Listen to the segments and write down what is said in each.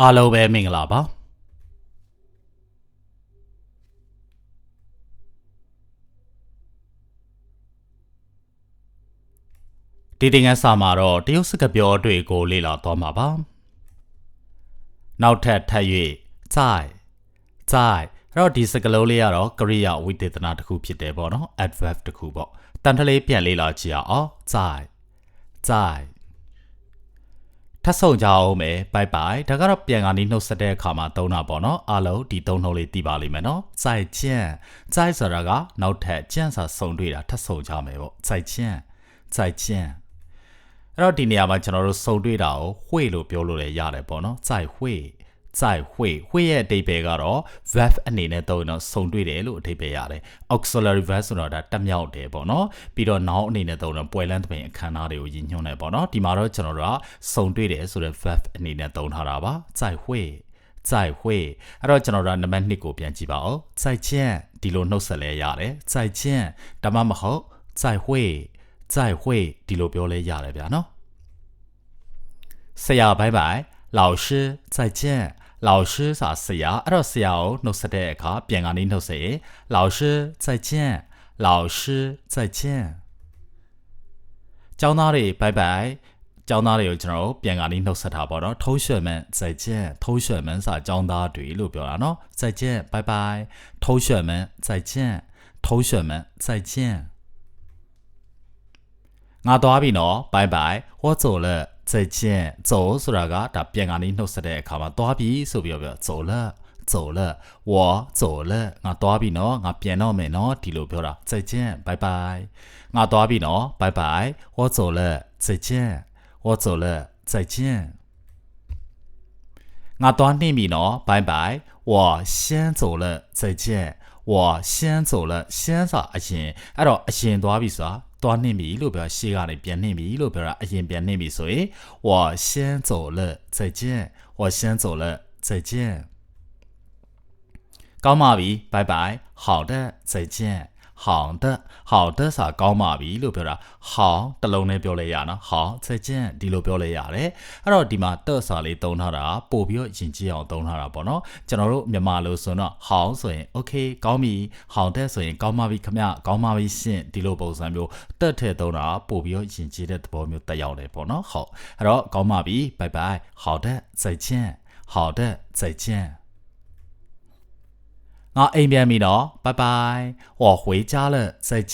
အားလုံးပဲမင်္ဂလာပါဒီတင်ငန်းစာမှာတော့တရုတ်စကားပြောတွေကို လေ့လာသွားမှာပါနောက်ထပ်ထပ်၍ဇိုင်ဇိုင်အဲ့တော့ဒီစကားလုံးလေးကတော့ကရိယာဝိသေသနာတစ်ခုဖြစ်တယ်ပေါ့နော် adverb တစ်ခုပေါ့တန်ထလေးပြန်လေ့လာကြည့်အောင်ဇိုင်ဇိုင် ထပ်ဆုံကြအောင်မယ်ဘိုင်ဘိုင်ဒါကတော့ပြန်ကနေနှုတ်ဆက်တဲ့အခါမှာသုံးတာပေါ့နော်အားလုံးဒီသုံးနှုတ်လေးသိပါလိမ့်မယ်နော်ဇိုင်ကျန်ဇိုင်ဆိုတာကနောက်ထပ်ကျန်စာဆုံတွေ့တာထပ်ဆုံကြမယ်ပေါ့ဇိုင်ကျန်ဇိုင်ကျန်အဲ့တော့ဒီနေရာမှာကျွန်တော်တို့စုံတွေ့တာကိုဝှေ့လို့ပြောလို့လည်းရတယ်ပေါ့နော်ဇိုင်ဝှေ့ ဇိုင်ဝှေ့ဝှေ့ရဲ့အဓိပ္ပာယ်ကတော့ verb အနေနဲ့သုံးရင်တော့စုံတွေ့တယ်လို့အဓိပ္ပာယ်ရတယ် auxiliary verb ဆိုတော့ဒါတက်မြောက်တယ်ပေါ့နော်ပြီးတော့ noun အနေနဲ့သုံးတော့ပွဲလန်းသဘင်အခမ်းအနားတွေကိုရည်ညွှန်းတယ်ပေါ့နော်ဒီမှာတော့ကျွန်တော်တို့ကစုံတွေ့တယ်ဆိုတဲ့ verb အနေနဲ့သုံးထားတာပါဇိုင်ဝှေ့ဇိုင်ဝှေ့အဲ့တော့ကျွန်တော်တို့နံပါတ်1ကိုပြန်ကြည့်ပါဦးဇိုင်ချင်းဒီလိုနှုတ်ဆက်လဲရတယ်ဇိုင်ချင်းဒါမှမဟုတ်ဇိုင်ဝှေ့ဇိုင်ဝှေ့ဒီလိုပြောလဲရတယ်ဗျာနော်ဆရာဘိုင်ဘိုင်老师再见 老师စာဆရာအဲ့တော့ဆရာကိုနှုတ်ဆက်တဲ့အခါပြန်ကနေနှုတ်ဆက်ရင်老师再见老师再见ကျောင်းသားတွေဘိုင်ဘိုင်ကျောင်းသားတွေကိုကျွန်တော်တို့ပြန်ကနေနှုတ်ဆက်တာပေါ့နော်ထုံးရွှေမန်再见ထုံးရွှေမန်စာကျောင်းသားတွေလို့ပြောတာနော်再见拜拜ထုံးရွှေမန်再见ထုံးရွှေမန်再见ငါသွားပြီနော်ဘိုင်ဘိုင်我走了 再见走ဆိုတာကဒါပြန်ကနေနှုတ်ဆက်တဲ့အခါမှာသွားပြီဆိုပြီးတော့ပြော走了走了我走了ငါသွားပြီနော်ငါပြန်တော့မယ်နော်ဒီလိုပြောတာ再见拜拜ငါသွားပြီနော်拜拜我走了再见我走了再见ငါသွားနေပြီနော်拜拜我先走了再见我先走了先ဆိုအရင်အဲ့တော့အရင်သွားပြီဆိုတာ သွားနှင့်ပြီလို့ပြောရှေ့ကနေပြန်နှင့်ပြီလို့ပြောတာအရင်ပြန်နှင့်ပြီဆိုရင်我先走了再见我先走了再见ကောင်းပါပြီဘိုင်ဘိုင်好的再见 好的好的စာကောင်းပါပြီလို့ပြောတာ好တလုံးနဲ့ပြောလဲရနော်好再见ဒီလိုပြောလဲရတယ်အဲ့တော့ဒီမှာတဲ့စာလေးသုံးထားတာပို့ပြီးတော့ယဉ်ကျေးအောင်သုံးထားတာပေါ့နော်ကျွန်တော်တို့မြန်မာလိုဆိုတော့好ဆိုရင် okay ကောင်းပြီ好的ဆိုရင်ကောင်းပါပြီခမကောင်းပါပြီရှင့်ဒီလိုပုံစံမျိုးတက်ထဲသုံးတာပို့ပြီးတော့ယဉ်ကျေးတဲ့သဘောမျိုးတက်ရောက်တယ်ပေါ့နော်ဟုတ်အဲ့တော့ကောင်းပါပြီဘိုင်ဘိုင်好的再见好的再见 ငါအိမ်ပြန်ပြီနော်ဘိုင်ဘိုင်我回家了再见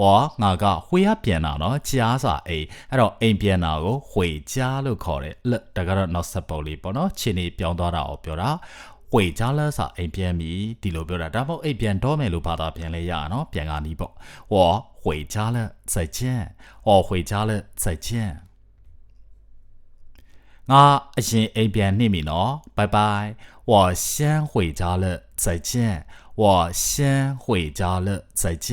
我ငါက回ရပြန်တာနော်ကြားစာအိမ်အဲ့တော့အိမ်ပြန်တာကို回家လို့ခေါ်တယ်လက်ဒါကတော့နောက်ဆက်ပုံလေးပေါ့နော်ခြေနေပြောင်းသွားတာကိုပြောတာ回家了စာအိမ်ပြန်ပြီဒီလိုပြောတာဒါမှမဟုတ်အိမ်ပြန်တော့မယ်လို့ဘာသာပြန်လဲရအောင်နော်ပြန်ကနီးပေါ့我回家了再见我回家了再见ငါအရင်အိမ်ပြန်နေပြီနော်ဘိုင်ဘိုင်我先回家了 再见我先回家了再见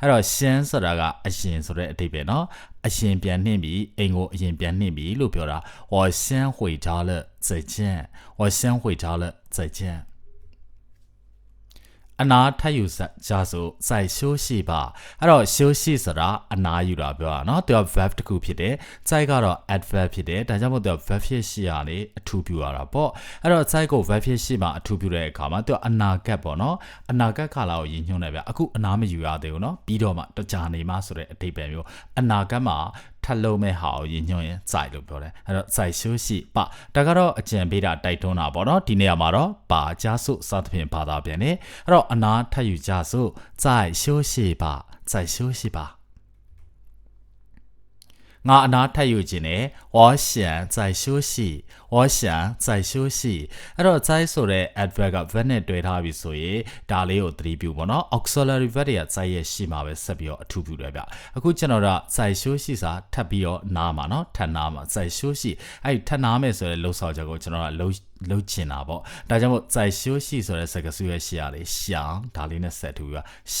အဲ့တော့先ဆိုတာကအရင်ဆိုတဲ့အဓိပ္ပာယ်နော်အရင်ပြန်နှင့်ပြီအိမ်ကိုအရင်ပြန်နှင့်ပြီလို့ပြောတာ我先回家了再见我先回家了再见 အနာထပ်ယူကြဆိုစိုက်ရှိုးရှိပါအဲ့တော့ရှိုးရှိဆိုတာအနာယူတာပြောတာเนาะသူက verb တစ်ခုဖြစ်တယ်စိုက်ကတော့ adverb ဖြစ်တယ်ဒါကြောင့်မို့သူက verb ဖြစ်ရှိရလေအထူးပြုရတာပေါ့အဲ့တော့စိုက်ကို verb ဖြစ်ရှိမှအထူးပြုတဲ့အခါမှာသူကအနာဂတ်ပေါ့เนาะအနာဂတ်ခါလာကိုရည်ညွှန်းတယ်ဗျအခုအနာမယူရသေးဘူးเนาะပြီးတော့မှတကြာနေမှဆိုတဲ့အဓိပ္ပာယ်မျိုးအနာဂတ်မှာ ထပ်လုံးမဲ့ဟာကိုရည်ညွှန်းရင်စိုက်လို့ပြောတယ်အဲ့တော့စိုက်ရှိုးရှိပဒါကတော့အကြံပေးတာတိုက်တွန်းတာပေါ့နော်ဒီနေရာမှာတော့ပါကြားစုစသဖြင့်ဘာသာပြန်နေအဲ့တော့အနာထပ်ယူကြစုစိုက်ရှိုးရှိပစိုက်ရှိုးရှိပါငါအနာထပ်ယူခြင်းနဲ့ဝါရှန်စိုက်ရှိုးရှိ 我想再休息အဲ့တော့ 在 ဆိုတဲ့ adverb က verb နဲ့တွဲထားပြီဆိုရင်ဒါလေးကိုသတိပြုပေါ့နော် auxiliary verb တွေက在ရဲ့ရှိမှာပဲဆက်ပြီးတော့အထူးပြုတယ်ဗျအခုကျွန်တော်တို့在休息စာထပ်ပြီးတော့နားမှာနော်ထပ်နားမှာ在休息အဲ့ထပ်နားမယ်ဆိုတဲ့လှုပ်ဆောင်ချက်ကိုကျွန်တော်ကလှုပ်လှုပ်ချင်တာပေါ့ဒါကြောင့်မို့在休息ဆိုတဲ့စကားစုရဲ့ရှေ့ရလေး想ဒါလေးနဲ့ဆက်ထူပြီး想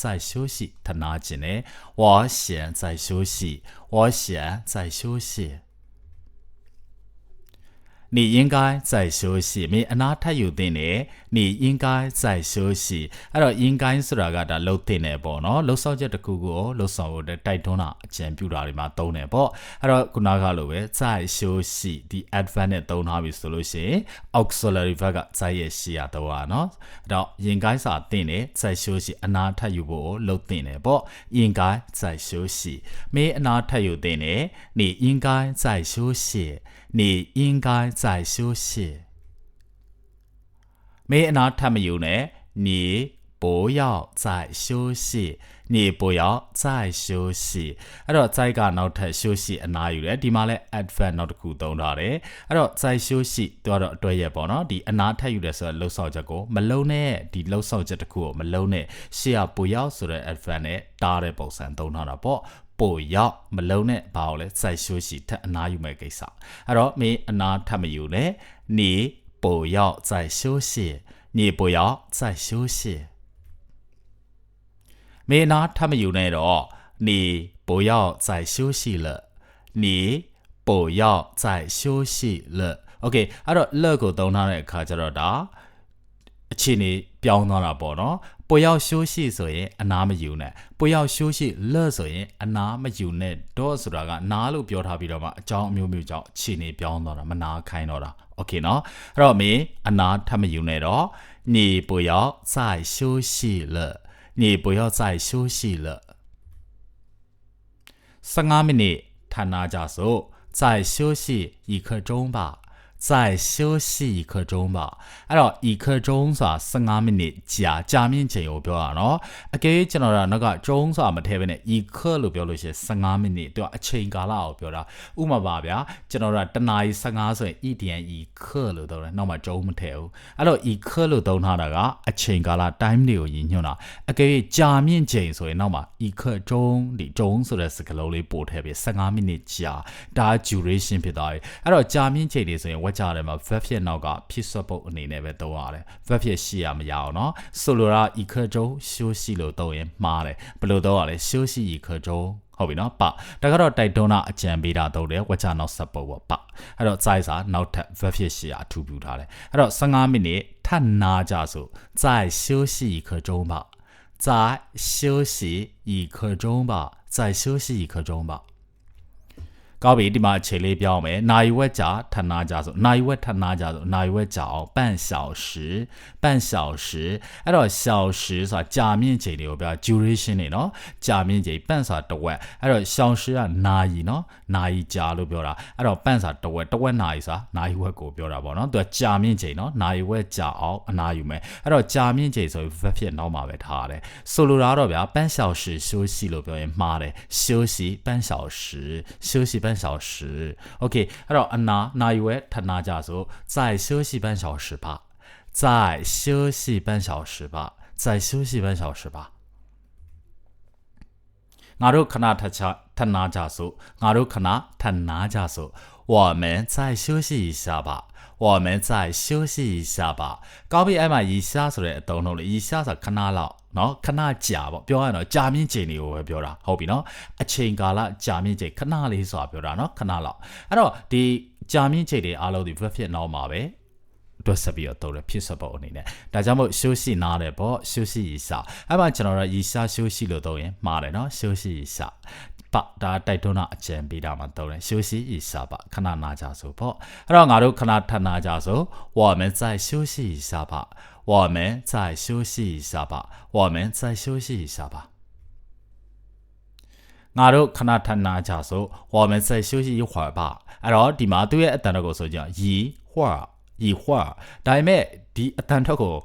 在休息ထပ်နားခြင်းနဲ့我想在休息我想在休息 你应该在休息မင်းအနာထပ်ယူတင်တယ်你应该在休息အဲ့တော့应该ဆိုတာကဒါလှုပ်တင်တယ်ပေါ့နော်လှုပ်ဆောင်ချက်တစ်ခုကိုလှုပ်ဆောင်ဖို့တိုက်တွန်းတာအကြံပြုတာတွေမှာသုံးတယ်ပေါ့အဲ့တော့ခုနကလိုပဲ在休息ဒီ adverb နဲ့သုံးထားပြီဆိုလို့ရှိရင် auxiliary verb က在ရဲ့ရှိရတော့อ่ะเนาะအဲ့တော့应该စာတင်တယ်在休息အနာထပ်ယူဖို့လှုပ်တင်တယ်ပေါ့应该在休息မင်းအနာထပ်ယူတင်တယ်你应该在休息 你应该在休息没拿他们有呢，你不要再休息，你不要再休息。အဲ့တော့在ကနောက်ထပ်休息အနာယူတယ်ဒီမှာလဲ advert နောက်တစ်ခုသုံးထားတယ်အဲ့တော့在休息တော့တော့အတွဲရပေါ့နော်ဒီအနာထပ်ယူတယ်ဆိုတော့လှုပ်ဆောင်ချက်ကိုမလုံးနဲ့ဒီလှုပ်ဆောင်ချက်တစ်ခုကိုမလုံးနဲ့ရှေ့ကပူရောက်ဆိုတဲ့ advert နဲ့တားတဲ့ပုံစံသုံးထားတာပေါ့ ပို့ရောက်မလုံးနဲ့ဘာကိုလဲစိုက်ရှိုးရှိထပ်အနာယူမဲ့ကိစ္စအဲ့တော့မင်းအနာထပ်မယူနဲ့နေပို့ရောက်စိုက်ရှိုးရှိနေပို့ရောက်စိုက်ရှိုးရှိမင်းအနာထပ်မယူနဲ့တော့နေပို့ရောက်စိုက်ရှိုးရှိ了နေပို့ရောက်စိုက်ရှိုးရှိ了 okay အဲ့တော့လက်ကိုသုံးထားတဲ့အခါကျတော့ဒါအခြေအနေပြောင်းသွားတာပေါ့နော် ပျောက်ရှိုးရှိဆိုရင်အနာမယူနဲ့ပျောက်ရှိုးရှိလဲ့ဆိုရင်အနာမယူနဲ့တော့ဆိုတာကနားလို့ပြောထားပြီးတော့မှအကြောင်းအမျိုးမျိုးကြောင့်အခြေအနေပြောင်းသွားတာမနာခိုင်းတော့တာโอเคเนาะအဲ့တော့မင်းအနာထပ်မယူနဲ့တော့你不要再休息了你不要再休息了15မိနစ်ဌာနကြစို့再休息一刻钟吧 再休息一刻钟吧အဲ့တော့一刻钟ဆိုတာ15မိနစ်ကြာကြာမြင့်ချိန်ကိုပြောတာเนาะအကယ်၍ကျွန်တော်တို့နောက်က钟ဆိုတာမထည့်ဘဲနဲ့一刻လို့ပြောလို့ရှိရင်15မိနစ်သူကအချိန်ကာလကိုပြောတာဥမာပါဗျာကျွန်တော်တို့ကတနာရီ15ဆိုရင် EDN 一刻လို့သုံးတယ်နောက်မှ钟မထည့်ဘူးအဲ့တော့一刻လို့သုံးထားတာကအချိန်ကာလ time တွေကိုရည်ညွှန်းတာအကယ်၍ကြာမြင့်ချိန်ဆိုရင်နောက်မှ一刻钟ဒီ钟ဆိုတဲ့စကားလုံးလေးပို့ထည့်ပြီး15မိနစ်ကြာဒါ duration ဖြစ်သွားပြီအဲ့တော့ကြာမြင့်ချိန်တွေဆိုရင်ဝ က်ကြတယ်မှာ verb ဖြစ်နောက်ကဖြစ်ဆွတ်ပုတ်အနေနဲ့ပဲသုံးရတယ် verb ဖြစ်ရှိရမရအောင်เนาะဆိုလိုတာ一刻钟休息လို့သုံးရင်မှားတယ်ဘယ်လိုသုံးရလဲ休息一刻钟ဟုတ်ပြီနော်ပဒါကတော့တိုက်တွန်းတာအကြံပေးတာတော့တယ်ဝက်ချနောက်ဆက်ပုတ်ပေါ့ပအဲ့တော့ size စာနောက်ထပ် verb ဖြစ်ရှိရအထူးပြုထားတယ်အဲ့တော့15မိနစ်ထပ်နာကြဆို再休息一刻钟吧再休息一刻钟吧再休息一刻钟吧 ကောင်းပြီဒီမှာအခြေလေးပြောင်းမယ်။နိုင်ဝက်ကြာထနာကြဆိုနိုင်ဝက်ထနာကြဆိုနိုင်ဝက်ကြာအောင်半小时半小时အဲ့တော့小时ဆိုတာကြာမြင့်ချိန်တွေကိုပြော duration နေနော်ကြာမြင့်ချိန်半ဆိုတာတစ်ဝက်အဲ့တော့小时ကနာရီနော်နာရီကြာလို့ပြောတာအဲ့တော့半ဆိုတာတစ်ဝက်တစ်ဝက်နာရီဆိုတာနာရီဝက်ကိုပြောတာပေါ့နော်သူကကြာမြင့်ချိန်နော်နာရီဝက်ကြာအောင်အနာယူမယ်အဲ့တော့ကြာမြင့်ချိန်ဆိုရင် verb ဖြစ်နောက်မှာပဲထားရတယ်ဆိုလိုတာတော့ဗျာ半小时休息လို့ပြောရင်မှားတယ်休息半小时休息半 半小时。Ok 他说安娜那一位他拿家族再休息半小时吧。再休息半小时吧。再休息半小时吧。那如看那他家他拿家族那如看那他拿家族我们再休息一下吧。我们再休息一下吧。高比艾玛一下ဆိုတဲ့အသုံးနှုန်းလေး一下ဆိုခဏလောက်နော်ခဏကြာပေါ့ပြောရရင်တော့ကြာမြင့်ချိန်တွေကိုပဲပြောတာဟုတ်ပြီနော်အချိန်ကာလကြာမြင့်ချိန်ခဏလေးဆိုတာပြောတာနော်ခဏလောက်အဲ့တော့ဒီကြာမြင့်ချိန်တွေအားလုံးဒီ verb ဖြစ်တော့မှာပဲ တွက်ဆက်ပြီးတော့သုံးတယ်ဖြစ်စပုံအနေနဲ့ဒါကြောင့်မို့ရှိုးရှိနားတယ်ပေါ့ရှိုးရှိရီစာအဲ့မှာကျွန်တော်တို့ရီစာရှိုးရှိလို့သုံးရင်မှားတယ်နော်ရှိုးရှိရီစာပဒါတိုက်တွန်းတာအကြံပေးတာမှသုံးတယ်ရှိုးရှိရီစာပခဏနာကြဆိုပေါ့အဲ့တော့ငါတို့ခဏထပ်နာကြဆိုဝါမန်ဆိုင်ရှိုးရှိရီစာပဝါမန်ဆိုင်ရှိုးရှိရီစာပဝါမန်ဆိုင်ရှိုးရှိရီစာပါငါတို့ခဏထနာကြဆိုဝါမန်ဆိုင်ရှိုးရှိဟွာပါအဲ့တော့ဒီမှာသူ့ရဲ့အတန်တော့ကိုဆိုကြရီဟွာ ရီဟွာဒါပေမဲ့ဒီအတန်ထွက်ကို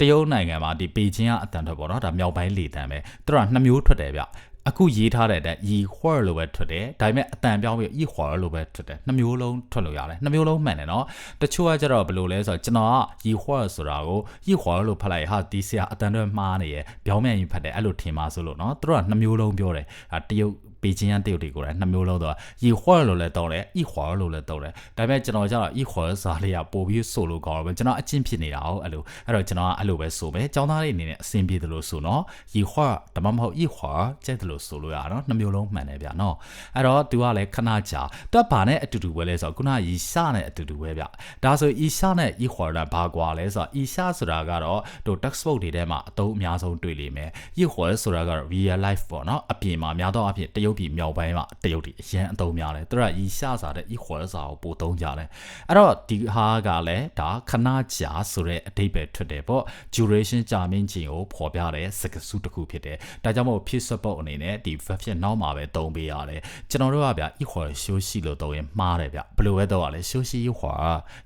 တရုတ်နိုင်ငံမှာဒီပေကျင်းကအတန်ထွက်ပေါ့နော်ဒါမြောက်ပိုင်းလေတန်ပဲသူကနှစ်မျိုးထွက်တယ်ဗျအခုရေးထားတဲ့အတိုင်းရီဟွာလို့ပဲထွက်တယ်ဒါပေမဲ့အတန်ပြောင်းပြီးရီဟွာလို့ပဲထွက်တယ်နှစ်မျိုးလုံးထွက်လို့ရတယ်နှစ်မျိုးလုံးမှန်တယ်နော်တချို့ကကျတော့ဘယ်လိုလဲဆိုတော့ကျွန်တော်ကရီဟွာဆိုတာကိုရီဟွာလို့ဖတ်လိုက်ဟာဒီဆရာအတန်တွေမှားနေရယ်ပြောင်းပြန်ရင်ဖတ်တယ်အဲ့လိုထင်ပါဆိုလို့နော်သူတို့ကနှစ်မျိုးလုံးပြောတယ်ဒါတရုတ် ပေကျင်းရန်တရုတ်တွေကိုလည်းနှစ်မျိုးလုံးတော့ရီဟွာလို့လည်းတောင်းတယ်ဤဟွာလို့လည်းတောင်းတယ်ဒါပေမဲ့ကျွန်တော်ကျတော့ဤဟွာစာလေးကပို့ပြီးဆိုလို့ကောင်းတော့ကျွန်တော်အချင်းဖြစ်နေတာဟုတ်အဲ့လိုအဲ့တော့ကျွန်တော်ကအဲ့လိုပဲဆိုမယ်ចောင်းသားလေးအနေနဲ့အဆင်ပြေတယ်လို့ဆိုနော်ရီဟွာဒါမှမဟုတ်ဤဟွာကျဲတယ်လို့ဆိုလို့ရတော့နှစ်မျိုးလုံးမှန်တယ်ဗျာနော်အဲ့တော့သူကလည်းခဏကြာတွက်ပါနဲ့အတူတူပဲလဲဆိုတော့ခုနရီရှာနဲ့အတူတူပဲဗျဒါဆိုဤရှာနဲ့ဤဟွာလည်းဘာကွာလဲဆိုတော့ဤရှာဆိုတာကတော့တို့ textbook တွေထဲမှာအသုံးအများဆုံးတွေ့လိမ့်မယ်ဤဟွာဆိုတာကတော့ real life ပေါ့နော်အပြင်မှာများသောအားဖြင့်တရုတပြည်မြောက်ပိုင်းမှာတရုတ်ပြည်အရင်အသုံးများတယ်သူကဤရှာစာတဲ့ဤဟွာစာကိုပို့သုံးကြတယ်အဲ့တော့ဒီဟာကလည်းဒါခဏကြာဆိုတဲ့အဓိပ္ပာယ်ထွက်တယ်ပေါ့ duration ကြာမြင့်ခြင်းကိုဖော်ပြတဲ့စကားစုတစ်ခုဖြစ်တယ်ဒါကြောင့်မို့ဖြစ်စပုတ်အနေနဲ့ဒီ verb ဖြစ်နောက်မှာပဲသုံးပေးရတယ်ကျွန်တော်တို့ကဗျဤဟွာရှိုးရှိလို့သုံးရင်မှားတယ်ဗျဘယ်လိုပဲတော့ရလဲရှိုးရှိဤဟွာ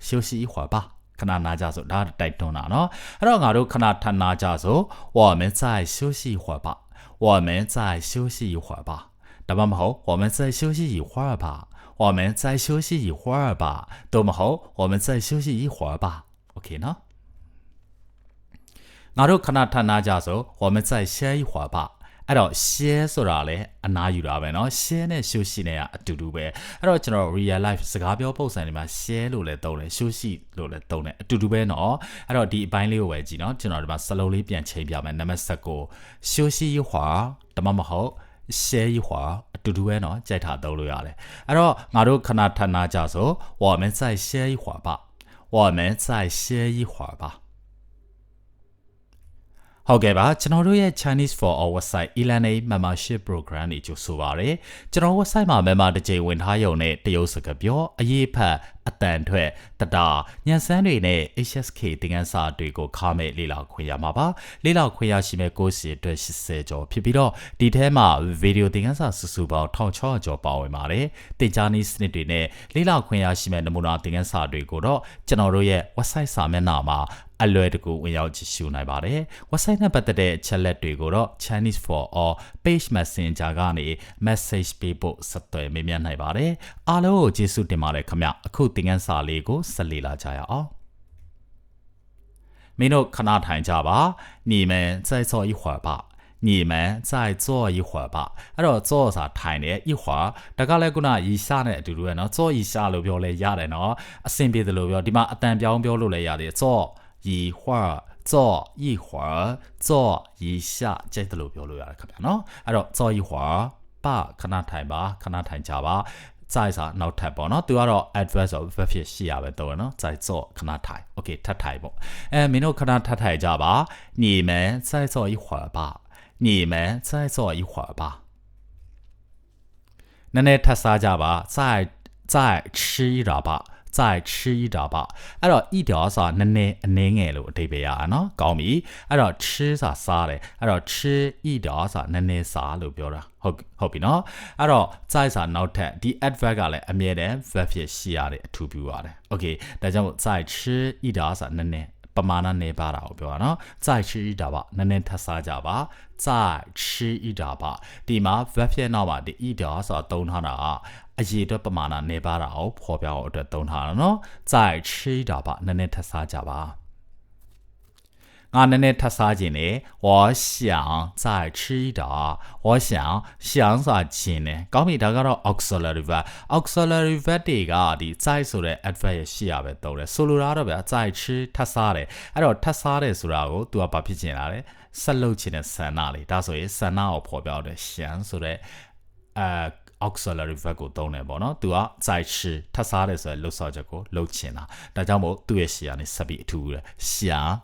ရှိုးရှိဤဟွာပါခဏနာကြဆိုဒါတိုက်တွန်းတာเนาะအဲ့တော့ငါတို့ခဏထနာကြဆို我们再休息一会儿吧我们再休息一会儿吧 ဒါမှမဟုတ်我们再休息一会儿吧我们再休息一会儿吧都မဟုတ်我们再休息一会儿吧 OK နော်ငါတို့ခဏထနာကြဆို我们再歇一会儿吧အဲ့တော့ share ဆိုတာလည်းအနာယူတာပဲเนาะ share နဲ့ show ရှိနဲ့ကအတူတူပဲအဲ့တော့ကျွန်တော် real life စကားပြောပုံစံတွေမှာ share လို့လည်းသုံးတယ် show ရှိလို့လည်းသုံးတယ်အတူတူပဲเนาะအဲ့တော့ဒီအပိုင်းလေးကိုပဲကြည့်เนาะကျွန်တော်ဒီမှာစလုံးလေးပြန်ချိန်ပြမယ်နံပါတ်19 show ရှိရွာတမမဟုတ် ရှဲကြီးဟွာအတူတူပဲနော်ကြိုက်တာသုံးလို့ရတယ်အဲ့တော့ငါတို့ခဏထဏကြဆိုဝါမန်ဆိုင်ရှဲကြီးဟွာပါဝါမန်ဆိုင်ရှဲကြီးဟွာပါ တ်ကဲ့ပါကျွန်တော်တို့ရဲ့ Chinese for All website e-learning membership program တွေကြိုဆိုပါရစေကျွန်တော် website မှာ member တစ်ကြိမ်ဝင်ထားရုံနဲ့တရုတ်စကားပြောအရေးဖတ်အတန်ထွက်တတာညံစမ်းတွေနဲ့ HSK သင်ခန်းစာတွေကိုခါမဲ့လေ့လာခွင့်ရမှာပါလေ့လာခွင့်ရရှိမဲ့ course အတွက်80ကျော်ဖြစ်ပြီးတော့ဒီထဲမှာ video သင်ခန်းစာစုစုပေါင်း1600ကျော်ပါဝင်ပါတယ်တင်ကြားနည်းစနစ်တွေနဲ့လေ့လာခွင့်ရရှိမဲ့နမူနာသင်ခန်းစာတွေကိုတော့ကျွန်တော်တို့ရဲ့ website စာမျက်နှာမှာ အလွယ်တကူဝင်ရောက်ကြည့်ရှုနိုင်ပါတယ်။ website နဲ့ပတ်သက်တဲ့အချက်လက်တွေကိုတော့ Chinese for all page messenger ကနေ message ပေးဖို့ဆက်သွယ်မေးမြန်းနိုင်ပါတယ်။အားလုံးကိုကျေးဇူးတင်ပါတယ်ခင်ဗျ။အခုသင်ခန်းစာလေးကိုဆက်လေ့လာကြရအောင်။မင်းတို့ခဏထိုင်ကြပါ။你们再坐一会儿吧。你们再坐一会儿吧အဲ့တော့坐စာထိုင်တယ်一会儿ဒါကလည်းခုနရီရှာနဲ့အတူတူပဲเนาะ坐一下လို့ပြောလဲရတယ်เนาะအဆင်ပြေတယ်လို့ပြောဒီမှာအတန်ပြောင်းပြောလို့လည်းရတယ်坐 一会儿坐一会儿坐一下ကြိုက်တယ်လို့ပြောလို့ရတယ်ခင်ဗျာနော်အဲ့တော့坐一会儿ပါခဏထိုင်ပါခဏထိုင်ကြပါစိုက်စာနောက်ထပ်ပေါ့နော်သူကတော့ adverb ဆိုဘက်ဖြစ်ရှိရပဲတော့နော်စိုက်စော့ခဏထိုင် okay ထပ်ထိုင်ပေါ့အဲမင်းတို့ခဏထပ်ထိုင်ကြပါ你们再坐一会儿吧你们再坐一会儿吧နည်းနည်းထပ်စားကြပါ再再吃一点吧再吃一点吧အဲ့တော့一点ဆိုတာနည်းနည်းအနည်းငယ်လို့အဓိပ္ပာယ်ရအောင်နော်ကောင်းပြီအဲ့တော့吃ဆိုတာစားတယ်အဲ့တော့吃一点ဆိုတာနည်းနည်းစားလို့ပြောတာဟုတ်ဟုတ်ပြီနော်အဲ့တော့在ဆိုတာနောက်ထပ်ဒီ adverb ကလည်းအမြဲတမ်း verb ဖြစ်ရှိရတယ်အထူးပြုရတယ် okay ဒါကြောင့်在吃一点ဆိုတာနည်းနည်းပမာဏနေပါတာကိုပြောတာနော်在吃一点吧နည်းနည်းထပ်စားကြပါ在吃一点吧ဒီမှာ verb ဖြစ်နောက်မှာဒီ一点ဆိုတာသုံးထားတာ အရေးအတွက်ပမာဏနေပါတာကိုဖော်ပြအောင်အတွက်သုံးထားတာနော်在吃一点吧နည်းနည်းထပ်စားကြပါငါနည်းနည်းထပ်စားခြင်းနဲ့我想再吃一点我想想ဆိုတာခြင်းနဲ့ကောင်းပြီဒါကတော့ auxiliary verb auxiliary verb တွေကဒီ在ဆိုတဲ့ adverb ရရှိရပဲသုံးတယ်ဆိုလိုတာတော့ဗျာ在吃ထပ်စားတယ်အဲ့တော့ထပ်စားတယ်ဆိုတာကို तू ကဘာဖြစ်ခြင်းလားလဲဆက်လုပ်ခြင်းနဲ့ဆန္ဒလေးဒါဆိုရင်ဆန္ဒကိုဖော်ပြတယ်ရှမ်းဆိုတဲ့အဲ auxiliary verb ကိုသုံးတယ်ပေါ့နော်။ तू က在吃ထပ်စားတယ်ဆိုတဲ့လှုပ်ဆော်ချက်ကိုလှုပ်ချင်တာ။ဒါကြောင့်မို့သူ့ရဲ့ရှေ့ကနေဆက်ပြီးအထူးတယ်။想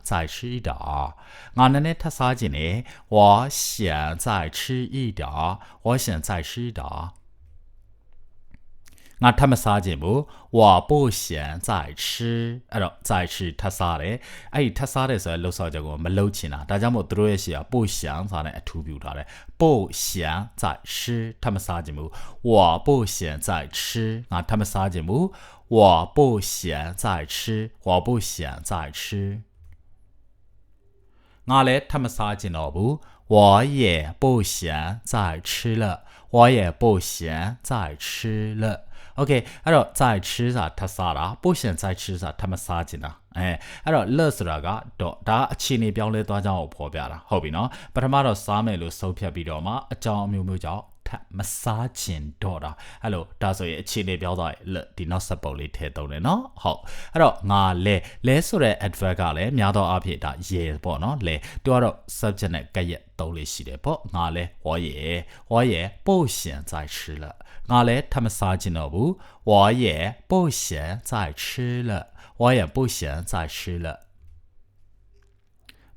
再吃一点။ငါနည်းနည်းထပ်စားခြင်းနဲ့我想再吃一点我想再吃一点 ငါထပ်မစားခြင်းဘူးဝါပို့ရှန်在吃အဲ့တော့在吃ထပ်စားတယ်အဲ့ဒီထပ်စားတယ်ဆိုတဲ့လှုပ်ဆော်ချက်ကိုမလှုပ်ချင်တာဒါကြောင့်မို့သူတို့ရဲ့ရှေ့ကပို့ရှန်ဆိုတာနဲ့အထူးပြုထားတယ်ပို့ရှန်在吃ထပ်မစားခြင်းဘူးဝါပို့ရှန်在吃ငါထပ်မစားခြင်းဘူးဝါပို့ရှန်在吃ဝါပို့ရှန်在吃ငါလည်းထပ်မစားခြင်းတော့ဘူး我也不想再吃了我也不想再吃了 okay အဲ့တော့在吃စာထပ်စားတာပို့ရှင်在吃စာထပ်မစားခြင်းတာအဲအဲ့တော့ le ဆိုတာကတော့ဒါအခြေအနေပြောင်းလဲသွားကြောင်းကိုဖော်ပြတာဟုတ်ပြီနော်ပထမတော့စားမယ်လို့ဆုံးဖြတ်ပြီးတော့မှအကြောင်းအမျိုးမျိုးကြောင့် ထ မစားချင်တော့တာအဲ့လိုဒါဆိုရင်အခြေအနေပြောသွားရင်ဒီနောက်ဆက်ပုတ်လေးထည့်သုံးတယ်နော်ဟုတ်အဲ့တော့ငါလဲလဲဆိုတဲ့ adverb ကလည်းများသောအားဖြင့်ဒါရေပေါ့နော်လဲသူကတော့ subject နဲ့ကပ်ရက်သုံးလေးရှိတယ်ပေါ့ငါလဲ我也我也不想再吃了ငါလဲထမစားချင်တော့ဘူး我也不想再吃了我也不想再吃了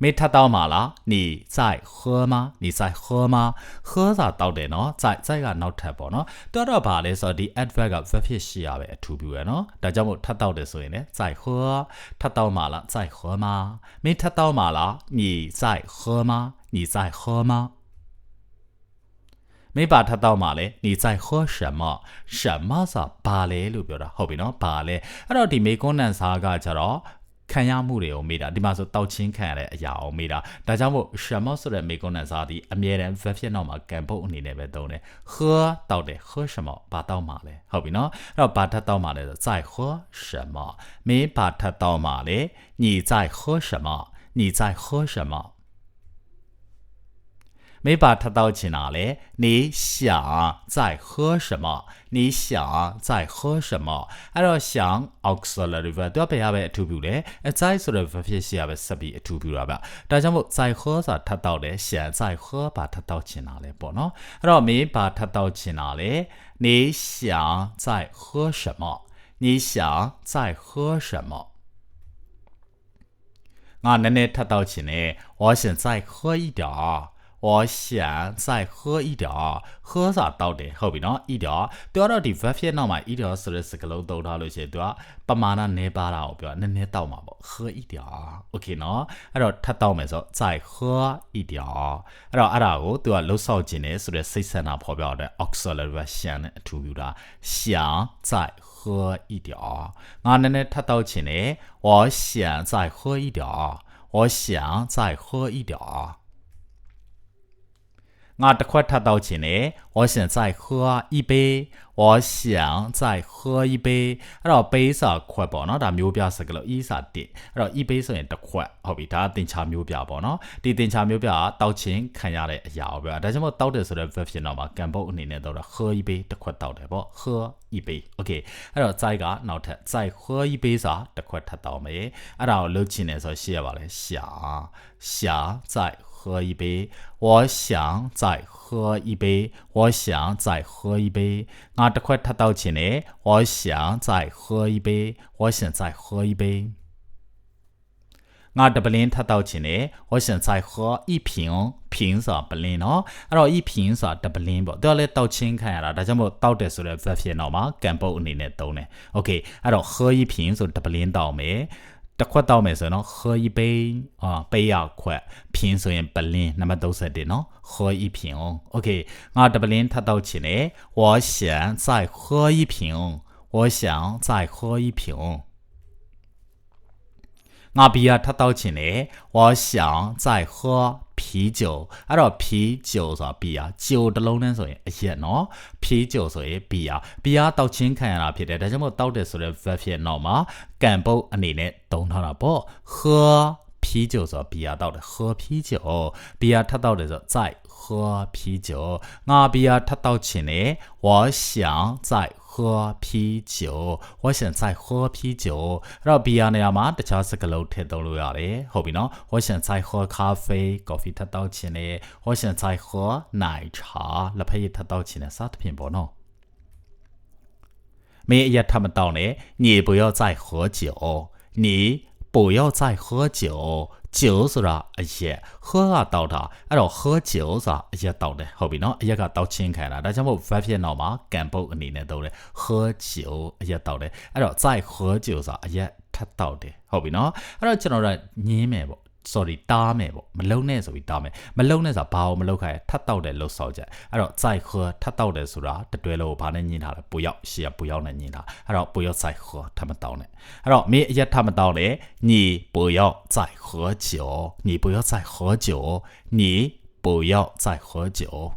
没他到马了，你在喝吗？你在喝吗？喝啥到的呢？在在个 not ပေါ့နော်တော်တော့ပါလဲဆိုတော့ဒီ adverb က verb ဖြစ်ရှိရပဲအထူးပြုရနော်ဒါကြောင့်မို့ထပ်တော့တယ်ဆိုရင်လည်း在喝ထပ်တော့马了在喝吗没ထပ်တော့马了你在喝吗你在喝吗没把它到嘛လေ你在喝什么什么ဆိုတာဘာလဲလို့ပြောတာဟုတ်ပြီနော်ဘာလဲအဲ့တော့ဒီမေကွန်းနန်စာကကြတော့ ခံရမှုတွေကိုမေးတာဒီမှာဆိုတောက်ချင်းခံရတဲ့အရာအောင်မေးတာဒါကြောင့်မို့ရှမော့ဆိုတဲ့မေကွန်နန်စားသည်အမြဲတမ်း verb ဖြစ်နောက်မှာကံပုတ်အနေနဲ့ပဲသုံးတယ်ဟောတောက်တယ်ဟောရှမော့ဘာတောက်မှာလဲဟုတ်ပြီနော်အဲ့တော့ဘာထပ်တောက်မှာလဲဆိုစိုက်ဟောရှမော့မင်းဘာထပ်တောက်မှာလဲညီစိုက်ဟောရှမော့ညီစိုက်ဟောရှမော့ 没把它倒进哪里？你想在喝什么？你想在喝什么？အဲ့တော့想 auxiliary verb တော့ပြရပဲအထူးပြုတယ်။အ在ဆိုတဲ့ verb ဖြစ်ရှိရပဲဆက်ပြီးအထူးပြုတာဗျ။ဒါကြောင့်မို့在喝ဆိုတာထပ်တော့တယ်။想在喝把它倒进哪里ပေါ့နော်။အဲ့တော့မင်း把它倒进哪里？你想在喝什么？你想在喝什么？ငါနည်းနည်းထပ်တော့ချင်တယ်။我想再喝一点儿。 我想再喝一点儿喝စာတောက်တယ်ဟုတ်ပြီနော်一点儿သူကတော့ဒီ verb ဖြစ်နောက်မှာ一点儿ဆိုတဲ့စကားလုံးသုံးထားလို့ရှိရင်သူကပမာဏနည်းပါတာကိုပြောနည်းနည်းတောက်မှာပေါ့喝一点儿 okay နော်အဲ့တော့ထပ်တောက်မယ်ဆို再喝一点儿အဲ့တော့အဲ့ဒါကိုသူကလှုပ်ဆောက်ခြင်းနဲ့ဆိုတဲ့စိတ်ဆန္ဒဖော်ပြတဲ့ auxiliary verb 想နဲ့အထူးပြုတာ想再喝一点儿ငါနည်းနည်းထပ်တောက်ခြင်းနဲ့我想再喝一点儿我想再喝一点儿 ငါတစ်ခွက်ထပ်တော့ချင်တယ်我想再喝一杯我想再喝一杯အဲ့တော့杯စာခွက်ပေါ့နော်ဒါမျိုးပြစကလို့ e စာတစ်အဲ့တော့ e 杯ဆိုရင်တစ်ခွက်ဟုတ်ပြီဒါကတင်ချာမျိုးပြပေါ့နော်ဒီတင်ချာမျိုးပြကတောက်ချင်းခံရတဲ့အရာပဲဒါကြောင့်မို့တောက်တယ်ဆိုတဲ့ verb ဖြစ်တော့မှာကံပုတ်အနေနဲ့တော့喝一杯တစ်ခွက်တောက်တယ်ပေါ့喝一杯 okay အဲ့တော့在ကနောက်ထပ်在喝一杯စာတစ်ခွက်ထပ်တောက်မယ်အဲ့ဒါကိုလုပ်ချင်တယ်ဆိုရှေ့ရပါလဲ想想在 喝一杯，我想再喝一杯，我想再喝一杯。我这块他到钱呢，我想再喝一杯，我想再喝一杯。ငါတပလင်းထပ်တော့ချင်တယ်။我想再喝一瓶瓶ဆိုတာပလင်းเนาะအဲ့တော့一瓶ဆိုတာတပလင်းပေါ့။သူကလည်းတောက်ချင်းခံရတာဒါကြောင့်မို့တောက်တယ်ဆိုတဲ့ verb ဖြစ်တော့မှာကံပုတ်အနေနဲ့သုံးတယ်။ Okay အဲ့တော့喝一瓶ဆိုတပလင်းတောက်မယ်။ တစ်ခွက်တောက်မယ်ဆိုရင်နော်ဟော်ဤပိန်အာပိန်ရောက်ခွက်ဖြင်းဆိုရင်ပလင်းနံပါတ်31နော်ဟော်ဤဖြင်းโอเคငါတပလင်းထပ်တောက်ချင်တယ်ဝါရှန်ဆိုင်ဟော်ဤဖြင်းဝါရှန်ဆိုင်ဟော်ဤဖြင်း ငါဘီယာထပ်တောက်ချင်တယ်ဝါရှောင်းဇိုက်ဟော啤酒အဲ့တော့啤酒ဆိုတာဘီယာဂျိုတစ်လုံးတန်းဆိုရင်အရက်နော်啤酒ဆိုရင်ဘီယာဘီယာတောက်ချင်းခံရတာဖြစ်တယ်ဒါကြောင့်မို့တောက်တယ်ဆိုတဲ့ verb ဖြစ်တော့မှာကံပုတ်အနေနဲ့သုံးထားတာပေါ့ဟော啤酒ဆိုတာဘီယာတောက်တယ်ဟော啤酒ဘီယာထပ်တောက်တယ်ဆိုတော့ဇိုက်ဟော啤酒ငါဘီယာထပ်တောက်ချင်တယ်ဝါရှောင်းဇိုက် 喝啤酒，我想在喝啤酒。然后 B 啊那样嘛，这家是个楼梯道路呀嘞，后边呢，我想在喝咖啡，咖啡它到钱嘞，我想在喝奶茶，那配它到钱嘞，啥都偏不喏。每一他们到呢，你不要再喝酒，你不要再喝酒。酒ဆိုတာအရက်喝ကတောက်တာအဲ့တော့喝酒ဆိုတာအရက်တောက်တယ်ဟုတ်ပြီနော်အရက်ကတောက်ချင်းခံတာဒါကြောင့်မို့ verb ဖြစ်တော့မှာကံပုတ်အနေနဲ့သုံးတယ်喝酒အရက်တောက်တယ်အဲ့တော့再喝酒ဆိုတာအရက်ထပ်တောက်တယ်ဟုတ်ပြီနော်အဲ့တော့ကျွန်တော်တို့ညင်းမယ်ပေါ့ sorry တားမယ်ပေါ့မလုံနဲ့ဆိုပြီးတားမယ်မလုံနဲ့ဆိုတာဘာကိုမလုံခိုင်းထပ်တောက်တယ်လို့ဆောက်ကြအဲ့တော့ sai kho ထပ်တောက်တယ်ဆိုတာတတွဲလို့ဘာနဲ့ညင်ထားလဲပူရောက်ရှေ့ကပူရောက်နဲ့ညင်ထားအဲ့တော့ပူရောက် sai kho ထပ်မတောင်းနဲ့အဲ့တော့မင်းအရက်ထပ်မတောင်းနဲ့ညီပူရောက် sai kho ကျော်ညီပူရောက် sai kho ကျော်ညီပူရောက် sai kho ကျော်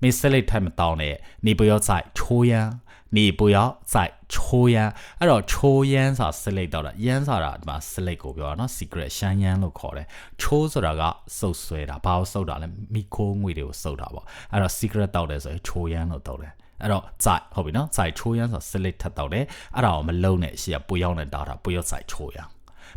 မင်းစလိတ်ထပ်မတောင်းနဲ့ညီပူရောက် sai ချိုးရမ်း 你不要再抽烟အဲ့တော့抽烟ဆိုတာစလိတ်တော့တာ烟ဆိုတာဒီမှာစလိတ်ကိုပြောတာเนาะ secret ရှမ်း烟လို့ခေါ်တယ်ချိုးဆိုတာကစုပ်ဆွဲတာဘာလို့စုပ်တာလဲမိခိုးငွေတွေကိုစုပ်တာပေါ့အဲ့တော့ secret တောက်တယ်ဆိုရင်ချိုး烟လို့တောက်တယ်အဲ့တော့ဇိုက်ဟုတ်ပြီနော်ဇိုက်ချိုးရမ်းဆိုစလစ်ထပ်တော့တယ်အဲ့ဒါကိုမလုံးနဲ့ရှေ့ကပူရောက်နေတာတာပူရောက်ဇိုက်ချိုးရမ်း